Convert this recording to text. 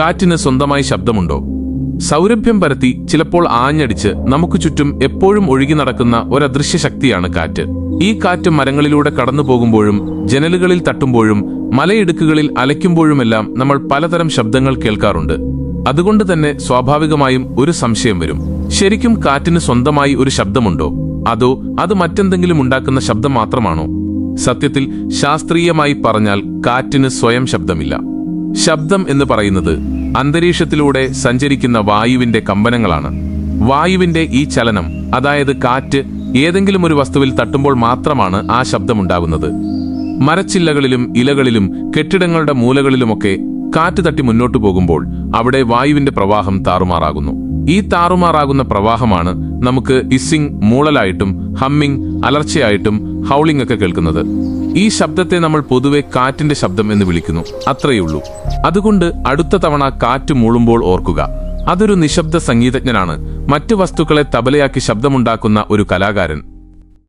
കാറ്റിന് സ്വന്തമായി ശബ്ദമുണ്ടോ? സൗരഭ്യം പരത്തി ചിലപ്പോൾ ആഞ്ഞടിച്ച് നമുക്ക് ചുറ്റും എപ്പോഴും ഒഴുകി നടക്കുന്ന ഒരദൃശ്യ ശക്തിയാണ് കാറ്റ്. ഈ കാറ്റ് മരങ്ങളിലൂടെ കടന്നു പോകുമ്പോഴും ജനലുകളിൽ തട്ടുമ്പോഴും മലയിടുക്കുകളിൽ അലയ്ക്കുമ്പോഴുമെല്ലാം നമ്മൾ പലതരം ശബ്ദങ്ങൾ കേൾക്കാറുണ്ട്. അതുകൊണ്ട് തന്നെ സ്വാഭാവികമായും ഒരു സംശയം വരും. ശരിക്കും കാറ്റിന് സ്വന്തമായി ഒരു ശബ്ദമുണ്ടോ? അതോ അത് മറ്റെന്തെങ്കിലും ഉണ്ടാക്കുന്ന ശബ്ദം മാത്രമാണോ? സത്യത്തിൽ ശാസ്ത്രീയമായി പറഞ്ഞാൽ കാറ്റിന് സ്വയം ശബ്ദമില്ല. ശബ്ദം എന്ന് പറയുന്നത് അന്തരീക്ഷത്തിലൂടെ സഞ്ചരിക്കുന്ന വായുവിന്റെ കമ്പനങ്ങളാണ്. വായുവിന്റെ ഈ ചലനം അതായത് കാറ്റ് ഏതെങ്കിലും ഒരു വസ്തുവിൽ തട്ടുമ്പോൾ മാത്രമാണ് ആ ശബ്ദമുണ്ടാകുന്നത്. മരച്ചില്ലകളിലും ഇലകളിലും കെട്ടിടങ്ങളുടെ മൂലകളിലുമൊക്കെ കാറ്റ് തട്ടി മുന്നോട്ടു പോകുമ്പോൾ അവിടെ വായുവിന്റെ പ്രവാഹം താറുമാറാകുന്നു. ഈ താറുമാറാകുന്ന പ്രവാഹമാണ് നമുക്ക് ഇസ്സിംഗ് മൂളലായിട്ടും ഹമ്മിങ് അലർച്ചയായിട്ടും ഹൗളിംഗ് ഒക്കെ കേൾക്കുന്നത്. ഈ ശബ്ദത്തെ നമ്മൾ പൊതുവെ കാറ്റിന്റെ ശബ്ദം എന്ന് വിളിക്കുന്നു. അത്രയുള്ളൂ അതുകൊണ്ട് അടുത്ത തവണ കാറ്റ് മൂളുമ്പോൾ ഓർക്കുക. അതൊരു നിശബ്ദ സംഗീതജ്ഞനാണ്. മറ്റു വസ്തുക്കളെ തബലയാക്കി ശബ്ദമുണ്ടാക്കുന്ന ഒരു കലാകാരൻ.